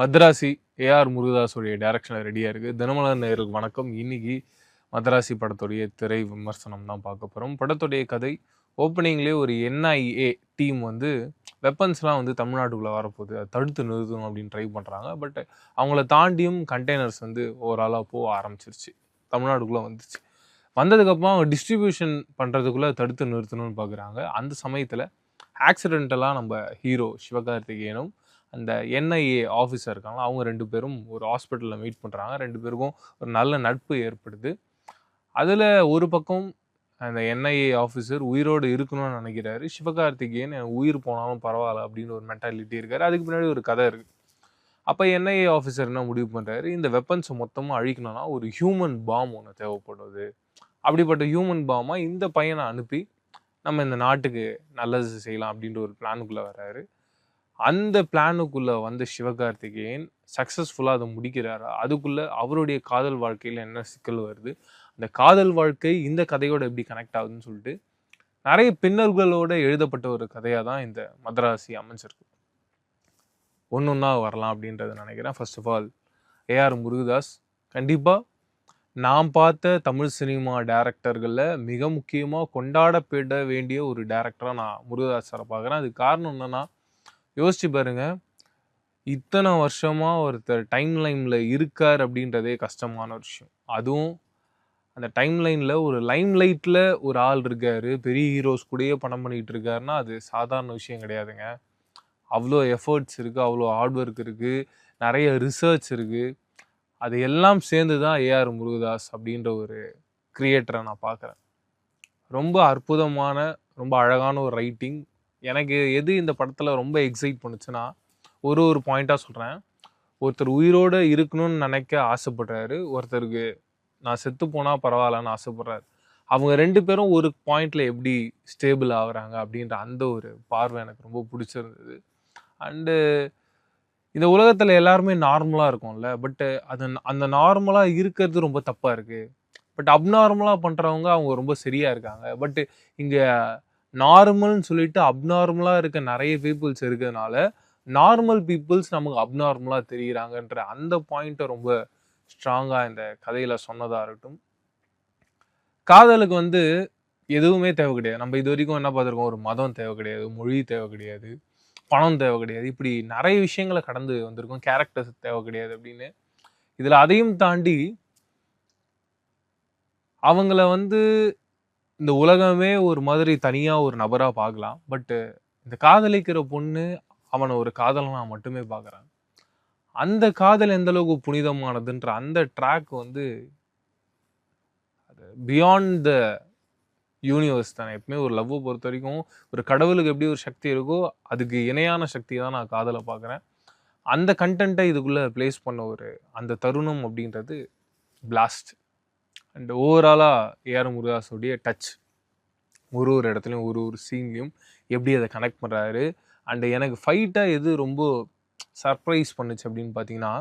Madrasi AR முருகதாஸுடைய டைரக்ஷனில் ரெடியாக இருக்குது தினமலர் நேருக்கு வணக்கம். இன்னைக்கு மதராசி படத்துடைய திரை விமர்சனம் தான் பார்க்க போகிறோம் படத்துடைய கதை ஓப்பனிங்லேயே ஒரு என்ஐஏ டீம் வந்து வெப்பன்ஸ்லாம் வந்து தமிழ்நாட்டுக்குள்ளே வரப்போகுது. அதை தடுத்து நிறுத்தணும் அப்படின்னு ட்ரை பண்ணுறாங்க பட் அவங்கள தாண்டியும் கண்டெய்னர்ஸ் வந்து ஓவராலாக போக ஆரம்பிச்சிருச்சு. தமிழ்நாட்டுக்குள்ளே வந்துச்சு வந்ததுக்கப்புறம் அவங்க டிஸ்ட்ரிபியூஷன் பண்ணுறதுக்குள்ளே தடுத்து நிறுத்தணும்னு பார்க்குறாங்க அந்த சமயத்தில் ஆக்சிடென்டலாக நம்ம ஹீரோ சிவகார்த்திகேயனும் அந்த என்ஐஏ ஆஃபீஸர் இருக்காங்களா அவங்க ரெண்டு பேரும் ஒரு ஹாஸ்பிட்டலில் மீட் பண்ணுறாங்க ரெண்டு பேருக்கும் ஒரு நல்ல நட்பு ஏற்படுது. அதில் ஒரு பக்கம் அந்த என்ஐஏ ஆஃபீஸர் உயிரோடு இருக்கணும்னு நினைக்கிறாரு. சிவகார்த்திகேயன் உயிர் போனாலும் பரவாயில்ல அப்படின்னு ஒரு மென்டாலிட்டி இருக்காரு. அதுக்கு பின்னாடி ஒரு கதை இருக்குது அப்போ என்ஐஏ ஆஃபீஸர் என்ன முடிவு பண்ணுறாரு இந்த வெப்பன்ஸை மொத்தமாக அழிக்கணும்னா ஒரு ஹியூமன் பாம் ஒன்று தேவைப்படுது. அப்படிப்பட்ட ஹியூமன் பாமாக இந்த பையனை அனுப்பி நம்ம இந்த நாட்டுக்கு நல்லது செய்யலாம் அப்படின்ற ஒரு பிளானுக்குள்ளே வர்றாரு. அந்த பிளானுக்குள்ளே வந்த சிவகார்த்திகேயன் சக்ஸஸ்ஃபுல்லாக அதை முடிக்கிறாரு? அதுக்குள்ளே அவருடைய காதல் வாழ்க்கையில் என்ன சிக்கல் வருது? அந்த காதல் வாழ்க்கை இந்த கதையோட எப்படி கனெக்ட் ஆகுதுன்னு சொல்லிட்டு நிறைய பின்னல்களோட எழுதப்பட்ட ஒரு கதையாக தான் இந்த மதராசி அமைஞ்சிருக்கு. ஒன்று ஒன்றா வரலாம் அப்படின்றத நினைக்கிறேன். First of all A R Murugadoss கண்டிப்பாக நான் பார்த்த தமிழ் சினிமா டேரக்டர்களில் மிக முக்கியமாக கொண்டாடப்பட வேண்டிய ஒரு டேரக்டராக நான் முருகதாஸ் சாரை பார்க்குறேன். அதுக்கு காரணம் என்னென்னா யோசிச்சு பாருங்க. இத்தனை வருஷமாக ஒருத்தர் டைம் லைனில் இருக்கார் அப்படின்றதே கஷ்டமான ஒரு விஷயம். அதுவும் அந்த டைம் லைனில் ஒரு லைம் லைட்டில் ஒரு ஆள் இருக்கார். பெரிய ஹீரோஸ் கூடயே பணம் பண்ணிகிட்டு இருக்காருன்னா அது சாதாரண விஷயம் கிடையாதுங்க. அவ்வளோ எஃபர்ட்ஸ் இருக்குது அவ்வளோ ஹார்ட் ஒர்க் இருக்குது நிறைய ரிசர்ச் இருக்குது அது எல்லாம் சேர்ந்து தான் ஏஆர் முருகதாஸ் அப்படின்ற ஒரு கிரியேட்டரை நான் பார்க்குறேன். ரொம்ப அற்புதமான ரொம்ப அழகான ஒரு ரைட்டிங் எனக்கு எது இந்த படத்தில் ரொம்ப எக்ஸைட் பண்ணுச்சுன்னா ஒரு ஒரு பாயிண்ட்டாக சொல்கிறேன் ஒருத்தர் உயிரோடு இருக்கணும்னு நினைக்க ஆசைப்படுறாரு ஒருத்தருக்கு நான் செத்து போனால் பரவாயில்லன்னு ஆசைப்படுறாரு. அவங்க ரெண்டு பேரும் ஒரு பாயிண்டில் எப்படி ஸ்டேபிள் ஆகுறாங்க அப்படின்ற அந்த ஒரு பார்வை எனக்கு ரொம்ப பிடிச்சிருந்தது. அண்டு இந்த உலகத்தில் எல்லாருமே நார்மலாக இருக்கும்ல பட்டு அது அந்த நார்மலாக இருக்கிறது ரொம்ப தப்பாக இருக்குது பட் அப்நார்மலாக பண்ணுறவங்க அவங்க ரொம்ப சரியாக இருக்காங்க. பட்டு இங்கே நார்மல்னு சொல்லிட்டு அப்நார்மலாக இருக்க நிறைய பீப்புள்ஸ் இருக்கிறதுனால நார்மல் பீப்புள்ஸ் நமக்கு அப்நார்மலாக தெரிகிறாங்கன்ற அந்த பாயிண்ட்டை ரொம்ப ஸ்ட்ராங்காக இந்த கதையில் சொன்னதாக இருக்கட்டும். காதலுக்கு வந்து எதுவுமே தேவை கிடையாது. நம்ம இது வரைக்கும் என்ன பார்த்துருக்கோம்? ஒரு மதம் தேவை கிடையாது மொழி தேவை கிடையாது பணம் தேவை கிடையாது. இப்படி நிறைய விஷயங்களை கடந்து வந்திருக்கோம். கேரக்டர்ஸ் தேவை கிடையாது அப்படின்னு. இதில் அதையும் தாண்டி அவங்கள வந்து இந்த உலகமே ஒரு மாதிரி தனியாக ஒரு நபராக பார்க்கலாம். பட்டு இந்த காதலிக்கிற பொண்ணு அவனை ஒரு காதலனாக மட்டுமே பார்க்குறான். அந்த காதல் எந்த அளவுக்கு புனிதமானதுன்ற அந்த ட்ராக் வந்து அது பியாண்ட் த யூனிவர்ஸ் தானே. எப்பவுமே ஒரு லவ்வை பொறுத்த வரைக்கும் ஒரு கடவுளுக்கு எப்படி ஒரு சக்தி இருக்கோ அதுக்கு இணையான சக்தி தான் நான் காதலை பார்க்குறேன். அந்த கண்டென்ட்டை இதுக்குள்ளே ப்ளேஸ் பண்ண ஒரு அந்த தருணம் அப்படின்றது பிளாஸ்ட் அண்ட் ஓவராலாக ஏஆர் முருகாஸோடைய டச் ஒரு ஒரு இடத்துலையும் ஒரு ஒரு சீன்லேயும் எப்படி அதை கனெக்ட் பண்ணுறாரு அண்டு எனக்கு ஃபைட்டாக எது ரொம்ப சர்ப்ரைஸ் பண்ணுச்சு அப்படின்னு பார்த்தீங்கன்னா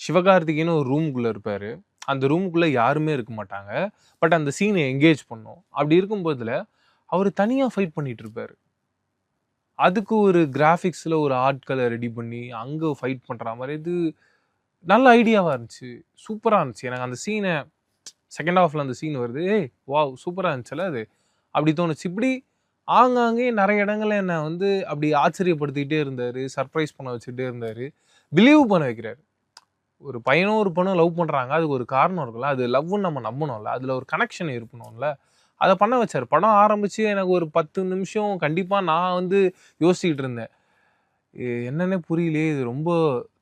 சிவகார்த்திகேயன் ஒரு ரூமுக்குள்ளே இருப்பார். அந்த ரூமுக்குள்ளே யாருமே இருக்க மாட்டாங்க. பட் அந்த சீனை எங்கேஜ் பண்ணும். அப்படி இருக்கும்போதில் அவர் தனியாக ஃபைட் பண்ணிட்டு இருப்பார். அதுக்கு ஒரு கிராஃபிக்ஸில் ஒரு ஆட்களை ரெடி பண்ணி அங்கே ஃபைட் பண்ணுற மாதிரி இது நல்ல ஐடியாவாக இருந்துச்சு. சூப்பராக இருந்துச்சு. எனக்கு அந்த சீனை செகண்ட் ஹாஃபில் அந்த சீன் வருது ஏய் வாவ் சூப்பராக இருந்துச்சுல அது. அப்படி தோணுச்சு. இப்படி ஆங்காங்கே நிறைய இடங்கள்ல என்னை வந்து அப்படி ஆச்சரியப்படுத்திக்கிட்டே இருந்தார் சர்ப்ரைஸ் பண்ண வச்சுட்டே இருந்தார். பிலீவ் பண்ண வைக்கிறாரு. ஒரு பையனும் ஒரு பொண்ணும் லவ் பண்ணுறாங்க அதுக்கு ஒரு காரணம் இருக்குல்ல. அது லவ்னு நம்ம நம்பணும்ல. அதில் ஒரு கனெக்ஷன் இருக்கணும்ல அதை பண்ண வச்சார். படம் ஆரம்பித்து எனக்கு ஒரு பத்து நிமிஷம் கண்டிப்பாக நான் வந்து யோசிச்சுக்கிட்டு இருந்தேன். என்னன்னே புரியலையே இது ரொம்ப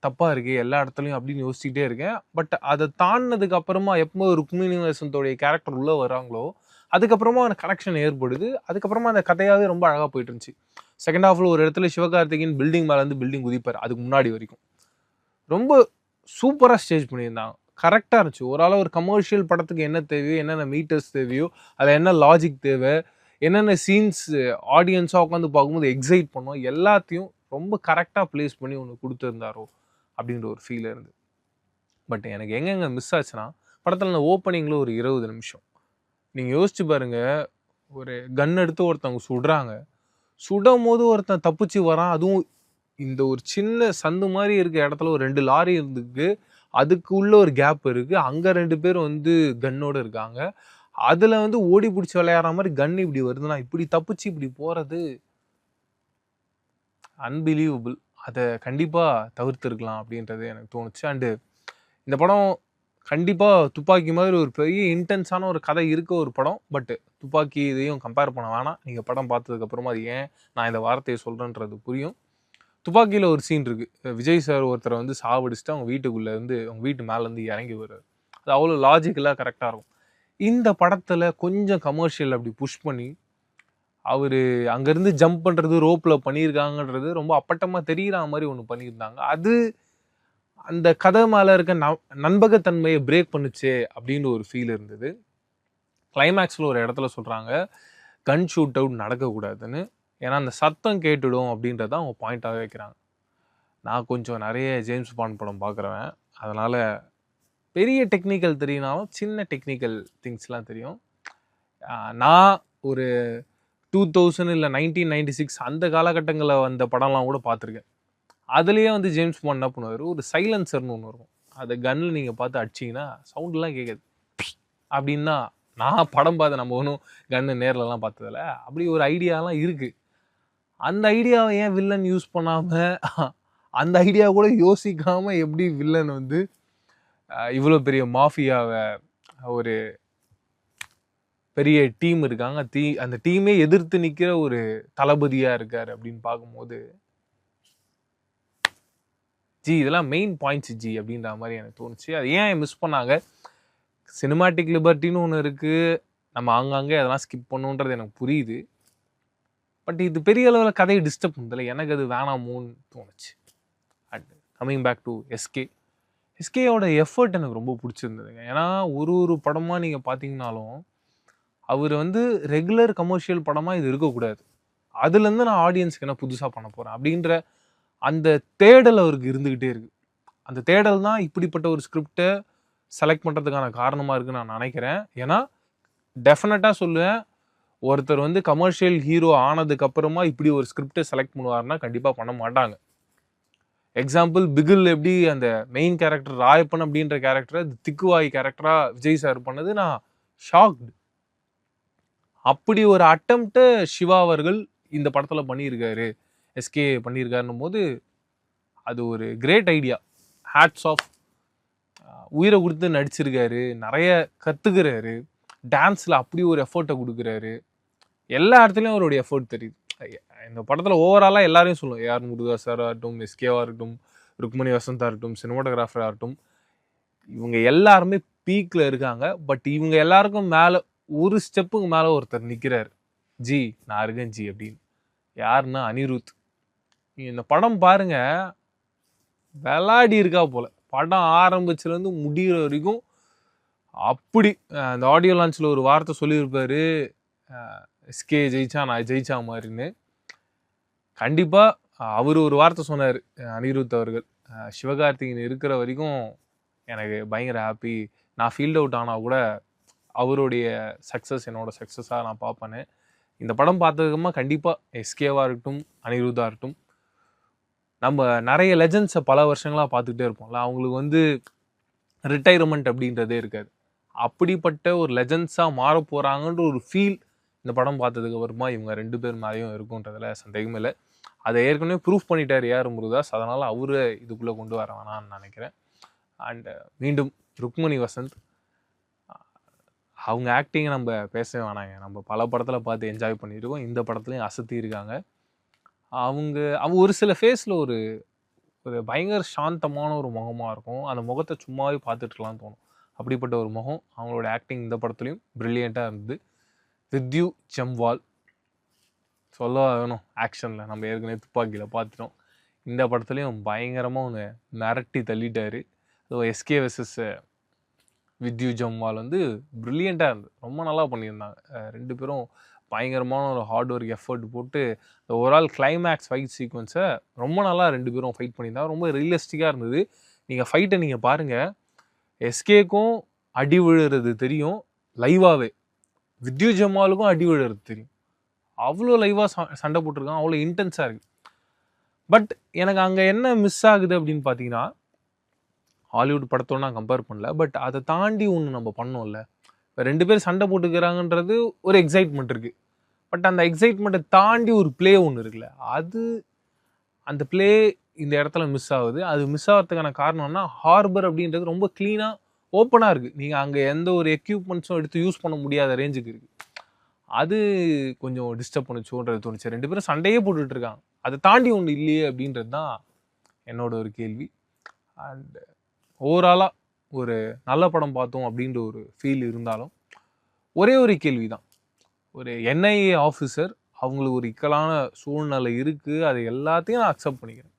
தப்பாக இருக்கே எல்லா இடத்துலையும் அப்படின்னு யோசிச்சுக்கிட்டே இருக்கேன். பட் அதை தாண்டினதுக்கு அப்புறமா எப்போ ருக்மிணி வசந்தோடைய கேரக்டர் உள்ளே வராங்களோ அதுக்கப்புறமா அந்த கனெக்ஷன் ஏற்படுது. அதுக்கப்புறமா அந்த கதையாகவே ரொம்ப அழகாக போயிட்டு இருந்துச்சு. செகண்ட் ஹாஃபில் ஒரு இடத்துல சிவகார்த்திகேயன் பில்டிங் மேலேருந்து பில்டிங் குதிப்பார் அதுக்கு முன்னாடி வரைக்கும். ரொம்ப சூப்பராக ஸ்டேஜ் பண்ணியிருந்தாங்க கரெக்டாக இருந்துச்சு. ஓரளவு ஒரு கமர்ஷியல் படத்துக்கு என்ன தேவையோ என்னென்ன மீட்டர்ஸ் தேவையோ அதில் என்ன லாஜிக் தேவை என்னென்ன சீன்ஸ் ஆடியன்ஸாக உட்காந்து பார்க்கும்போது எக்ஸைட் பண்ணோம் எல்லாத்தையும் ரொம்ப கரெக்டாக ப்ளேஸ் பண்ணி ஒன்று கொடுத்துருந்தாரோ அப்படின்ற ஒரு ஃபீல் இருந்து பட் எனக்கு எங்கெங்கே மிஸ் ஆச்சுன்னா படத்தில் அந்த ஓப்பனிங்கில் ஒரு இருபது நிமிஷம். நீங்கள் யோசிச்சு பாருங்க ஒரு கன் எடுத்து ஒருத்தவங்க சுடுறாங்க. சுடும் போது ஒருத்தன் தப்பிச்சு வரான். அதுவும் இந்த ஒரு சின்ன சந்து மாதிரி இருக்க இடத்துல ஒரு ரெண்டு லாரி இருந்துக்கு அதுக்கு உள்ள ஒரு கேப் இருக்குது அங்கே ரெண்டு பேர் வந்து கன்னோடு இருக்காங்க. அதில் வந்து ஓடி பிடிச்சி விளையாடுற மாதிரி கன் இப்படி வருதுன்னா இப்படி தப்பிச்சு இப்படி போகிறது அன்பிலீவபிள் அதை கண்டிப்பாக தவிர்த்துருக்கலாம் அப்படின்றது எனக்கு தோணுச்சு. அண்டு இந்த படம் கண்டிப்பாக துப்பாக்கி மாதிரி ஒரு பெரிய இன்டென்ஸான ஒரு கதை இருக்க ஒரு படம். பட் துப்பாக்கி இதையும் கம்பேர் பண்ண வேணாம். நீங்கள் படம் பார்த்ததுக்கப்புறமா அது ஏன் நான் இந்த வார்த்தையை சொல்கிறேன்றது புரியும். துப்பாக்கியில் ஒரு சீன் இருக்குது விஜய் சார் ஒருத்தரை வந்து சாவடிச்சுட்டு அவங்க வீட்டுக்குள்ளே இருந்து அவங்க வீட்டு மேலேருந்து இறங்கி வர்றாரு. அது அவ்வளோ லாஜிக்கலாக கரெக்டாக இருக்கும். இந்த படத்தில் கொஞ்சம் கமர்ஷியல் அப்படி புஷ் பண்ணி அவர் அங்கேருந்து ஜம்ப் பண்ணுறது ரோப்பில் பண்ணியிருக்காங்கன்றது ரொம்ப அப்பட்டமாக தெரிகிற மாதிரி ஒன்று பண்ணியிருந்தாங்க. அது அந்த கதை மேலே இருக்க ந நண்பகத்தன்மையை பிரேக் பண்ணுச்சே அப்படின்ற ஒரு ஃபீல் இருந்தது. கிளைமேக்ஸில் ஒரு இடத்துல சொல்கிறாங்க கன் ஷூட் அவுட் நடக்கக்கூடாதுன்னு. ஏன்னா அந்த சத்தம் கேட்டுடும் அப்படின்றத அவங்க பாயிண்ட்டாகவே வைக்கிறாங்க. நான் கொஞ்சம் நிறைய ஜேம்ஸ் பாண்ட் படம் பார்க்குறவன் அதனால் பெரிய டெக்னிக்கல் தெரியினாலும் சின்ன டெக்னிக்கல் திங்ஸ்லாம் தெரியும். நான் ஒரு டூ தௌசண்ட் இல்லை நைன்டீன் நைன்டி சிக்ஸ் அந்த காலகட்டங்களில் வந்த படம்லாம் கூட பார்த்துருக்கேன். அதுலேயே வந்து ஜேம்ஸ் பாண்ட் என்ன பண்ணுவார்? ஒரு சைலன்சர்னு ஒன்று இருக்கும். அதை கன்னில் நீங்கள் பார்த்து அடிச்சிங்கன்னா சவுண்ட்லாம் கேட்காது. அப்படின்னா நான் படம் பார்த்த நம்ம ஒன்றும் கன்னு நேர்லலாம் பார்த்ததில்ல. அப்படி ஒரு ஐடியாலாம் இருக்குது அந்த ஐடியாவை ஏன் வில்லன் யூஸ் பண்ணாமல் அந்த ஐடியா கூட யோசிக்காமல் எப்படி வில்லன் வந்து இவ்வளோ பெரிய மாஃபியாவை ஒரு பெரிய டீம் இருக்காங்க. தீ அந்த டீமே எதிர்த்து நிற்கிற ஒரு தளபதியாக இருக்கார் அப்படின்னு பார்க்கும்போது ஜி இதெல்லாம் மெயின் பாயிண்ட்ஸ் ஜி அப்படின்ற மாதிரி எனக்கு தோணுச்சு. அது ஏன் மிஸ் பண்ணாங்க? சினிமாட்டிக் லிபர்ட்டின்னு ஒன்று இருக்குது நம்ம ஆங்காங்கே அதெல்லாம் ஸ்கிப் பண்ணுன்றது எனக்கு புரியுது. பட் இது பெரிய அளவில் கதையை டிஸ்டர்ப் பண்ணதில்ல எனக்கு அது வேணாமோன்னு தோணுச்சு. And coming back to SK எஸ்கேயோட effort எனக்கு ரொம்ப பிடிச்சிருந்ததுங்க. ஏன்னா ஒரு ஒரு படமாக நீங்கள் பார்த்தீங்கனாலும் அவர் வந்து ரெகுலர் கமர்ஷியல் படமாக இது இருக்கக்கூடாது. அதுலேருந்து நான் ஆடியன்ஸ்க்கு என்ன புதுசாக பண்ண போகிறேன் அப்படின்ற அந்த தேடல் அவருக்கு இருந்துக்கிட்டே இருக்கு. அந்த தேடல் தான் இப்படிப்பட்ட ஒரு ஸ்கிரிப்டை செலக்ட் பண்ணுறதுக்கான காரணமாக இருக்குன்னு நான் நினைக்கிறேன். ஏன்னா டெஃபினட்டாக சொல்லுவேன் ஒருத்தர் வந்து கமர்ஷியல் ஹீரோ ஆனதுக்கப்புறமா இப்படி ஒரு ஸ்கிரிப்டை செலக்ட் பண்ணுவாருன்னா கண்டிப்பாக பண்ண மாட்டாங்க. எக்ஸாம்பிள் பிகில் எப்படி அந்த மெயின் கேரக்டர் ராயப்பன் அப்படின்ற கேரக்டரை திக்குவாய் கேரக்டராக விஜய் சார் பண்ணது நான் ஷாக்டு அப்படி ஒரு அட்டம்ப்டை சிவா அவர்கள் இந்த படத்தில் பண்ணியிருக்காரு. எஸ்கே பண்ணியிருக்காருன்னும் போது அது ஒரு கிரேட் ஐடியா ஹேட்ஸ் ஆஃப் உயிரை கொடுத்து நடிச்சிருக்காரு. நிறைய கற்றுக்கிறாரு டான்ஸில் அப்படி ஒரு எஃபர்ட்டை கொடுக்குறாரு. எல்லா இடத்துலையும் அவருடைய எஃபர்ட் தெரியுது. இந்த படத்தில் ஓவராலாக எல்லாரையும் சொல்லுவோம் ஏஆர் முருகா சாராக இருக்கட்டும் எஸ்கேவாக இருக்கட்டும் ருக்மணி வசந்தா இருக்கட்டும் சினிமாட்டோகிராஃபராக இருக்கட்டும் இவங்க எல்லாருமே பீக்கில் இருக்காங்க. பட் இவங்க எல்லாருக்கும் மேலே ஒரு ஸ்டெப்புக்கு மேலே ஒருத்தர் நிற்கிறார் ஜி நான் இருக்கேன் ஜி அப்படின்னு. யாருன்னா அனிருத். இந்த படம் பாருங்க விளாடி இருக்கா போல். படம் ஆரம்பிச்சுலேருந்து முடிகிற வரைக்கும் அப்படி அந்த ஆடியோ லான்ச்சில் ஒரு வார்த்தை சொல்லியிருப்பார். எஸ்கே ஜெயிச்சா நான் ஜெயிச்சா மாதிரின்னு. கண்டிப்பாக அவர் ஒரு வார்த்தை சொன்னார் அனிருத் அவர்கள். சிவகார்த்திகேயன் இருக்கிற வரைக்கும் எனக்கு பயங்கர ஹாப்பி நான் ஃபீல்ட் அவுட் ஆனால் கூட அவருடைய சக்ஸஸ் என்னோட சக்ஸஸாக நான் பார்ப்பேன்னு இந்த படம் பார்த்ததுக்கப்புறமா கண்டிப்பாக எஸ்கேவாக இருக்கட்டும் அனிருத்தாக இருக்கட்டும் நம்ம நிறைய லெஜண்ட்ஸை பல வருஷங்களாக பார்த்துக்கிட்டே இருப்போம்ல. அவங்களுக்கு வந்து ரிட்டையர்மெண்ட் அப்படின்றதே இருக்காது. அப்படிப்பட்ட ஒரு லெஜண்ட்ஸாக மாற போகிறாங்கன்ற ஒரு ஃபீல் இந்த படம் பார்த்ததுக்கு அப்புறமா இவங்க ரெண்டு பேர் மேலேயும் இருக்குன்றதில் சந்தேகமே இல்லை. அதை ஏற்கனவே ப்ரூஃப் பண்ணிட்டார் யார் முருதாஸ்? அதனால் அவரை இதுக்குள்ளே கொண்டு வர வேணாம்னு நினைக்கிறேன். அண்டு மீண்டும் ருக்மணி வசந்த் அவங்க ஆக்டிங்கை நம்ம பேசவே வேணாங்க. நம்ம பல படத்தில் பார்த்து என்ஜாய் பண்ணியிருக்கோம் இந்த படத்துலையும் அசத்தி இருக்காங்க. அவங்க அவங்க ஒரு சில ஃபேஸில் ஒரு ஒரு பயங்கர சாந்தமான ஒரு முகமாக இருக்கும். அந்த முகத்தை சும்மாவே பார்த்துட்டுலாம் தோணும். அப்படிப்பட்ட ஒரு முகம். அவங்களோட ஆக்டிங் இந்த படத்துலையும் ப்ரில்லியண்ட்டாக இருந்தது. வித்யூ செம்வால். சொல்ல வேணும் ஆக்ஷனில் நம்ம ஏற்கனவே துப்பாக்கியில் பார்த்துட்டோம். இந்த படத்துலையும் பயங்கரமாக ஒன்று மிரட்டி தள்ளிட்டார். So SK versus Vidyut Jamwal வந்து ப்ரில்லியண்ட்டாக இருந்தது ரொம்ப நல்லா பண்ணியிருந்தாங்க. ரெண்டு பேரும் பயங்கரமான ஒரு ஹார்ட் ஒர்க் எஃபர்ட் போட்டு இந்த ஓவரால் கிளைமேக்ஸ் ஃபைட் சீக்வன்ஸை ரொம்ப நல்லா ரெண்டு பேரும் ஃபைட் பண்ணியிருந்தாங்க. ரொம்ப ரியலிஸ்டிக்காக இருந்தது. நீங்கள் ஃபைட்டை நீங்கள் பாருங்கள் எஸ்கேக்கும் அடி விழுறது தெரியும் லைவாகவே வித்யூ ஜமாலுக்கும் அடி விழுறது தெரியும். அவ்வளோ லைவாக சண்டை போட்டிருக்கான் அவ்வளோ இன்டென்ஸாக இருக்குது பட் எனக்கு அங்கே என்ன மிஸ் ஆகுது அப்படின்னு பார்த்தீங்கன்னா ஹாலிவுட் படத்தோடு நான் கம்பேர் பண்ணல. பட் அதை தாண்டி ஒன்று நம்ம பண்ணோம்ல. இப்போ ரெண்டு பேர் சண்டை போட்டுக்கிறாங்கன்றது ஒரு எக்ஸைட்மெண்ட் இருக்குது பட் அந்த எக்ஸைட்மெண்ட்டை தாண்டி ஒரு ப்ளே ஒன்று இருக்குல்ல. அது அந்த ப்ளே இந்த இடத்துல மிஸ் ஆகுது. அது மிஸ் ஆகிறதுக்கான காரணம்னா ஹார்பர் அப்படின்றது ரொம்ப க்ளீனாக ஓப்பனாக இருக்குது நீங்கள் அங்கே எந்த ஒரு எக்யூப்மெண்ட்ஸும் எடுத்து யூஸ் பண்ண முடியாத ரேஞ்சுக்கு இருக்குது அது கொஞ்சம் டிஸ்டர்ப் பண்ணுச்சோன்றது தோணுச்சு. ரெண்டு பேரும் சண்டையே போட்டுட்ருக்காங்க அதை தாண்டி ஒன்று இல்லையே அப்படின்றது தான் என்னோட ஒரு கேள்வி. அண்ட் ஓவராலாக ஒரு நல்ல படம் பார்த்தோம் அப்படின்ற ஒரு ஃபீல் இருந்தாலும் ஒரே ஒரு கேள்வி தான் ஒரு என்ஐஏ ஆஃபீஸர் அவங்களுக்கு ஒரு இக்கலான சூழ்நிலை இருக்குது அதை எல்லாத்தையும் நான் அக்செப்ட் பண்ணிக்கிறேன்.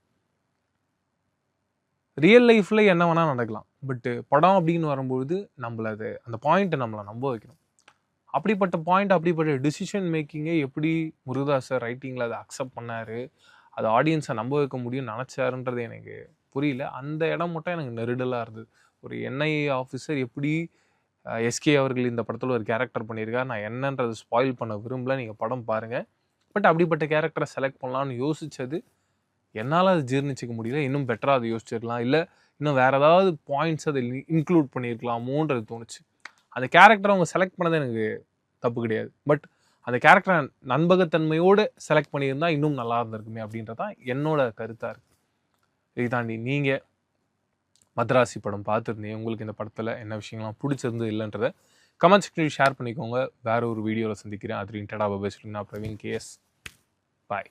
ரியல் லைஃப்பில் என்ன வேணால் நடக்கலாம் பட்டு படம் அப்படின்னு வரும்பொழுது நம்மள அது அந்த பாயிண்ட்டை நம்மளை நம்ப வைக்கணும். அப்படிப்பட்ட பாயிண்ட் அப்படிப்பட்ட டிசிஷன் மேக்கிங்கை எப்படி முருகதாசர் ரைட்டிங்கில் அதை அக்செப்ட் பண்ணார் அது ஆடியன்ஸை நம்ப வைக்க முடியும்னு நினச்சாருன்றது எனக்கு புரியல. அந்த இடம் மட்டும் எனக்கு நெருடலாக இருந்தது. ஒரு என்ஐஏ ஆஃபீஸர் எப்படி எஸ்கே அவர்கள் இந்த படத்தில் ஒரு கேரக்டர் பண்ணியிருக்கார் நான் என்னன்றது ஸ்பாயில் பண்ண விரும்பல. நீங்கள் படம் பாருங்கள் பட் அப்படிப்பட்ட கேரக்டரை செலக்ட் பண்ணலாம்னு யோசிச்சது. என்னால் அது ஜீர்ணிச்சிக்க முடியல. இன்னும் பெட்டராக அதை யோசிச்சிருக்கலாம் இல்லை இன்னும் வேறு ஏதாவது பாயிண்ட்ஸ் அதை இன்க்ளூட் பண்ணியிருக்கலாமோன்றது தோணுச்சு. அந்த கேரக்டரை அவங்க செலக்ட் பண்ணது எனக்கு தப்பு கிடையாது. பட் அந்த கேரக்டரை நண்பகத்தன்மையோடு செலக்ட் பண்ணியிருந்தால் இன்னும் நல்லா இருந்திருக்குமே அப்படின்றது தான் என்னோட கருத்தாக இருக்குது இதை தாண்டி நீங்கள் மദ്രാசி படம் பார்த்துருந்தீங்க. உங்களுக்கு இந்த படத்தில் என்ன விஷயங்கள்லாம் பிடிச்சிருந்து இல்லைன்றதை கமெண்ட் செக்ஷனில் ஷேர் பண்ணிக்கோங்க. வேறு ஒரு வீடியோவில் சந்திக்கிறேன். அது ரிலேட்டடாக பேசுகிறேன் நான் பிரவீன் கேஎஸ் பாய்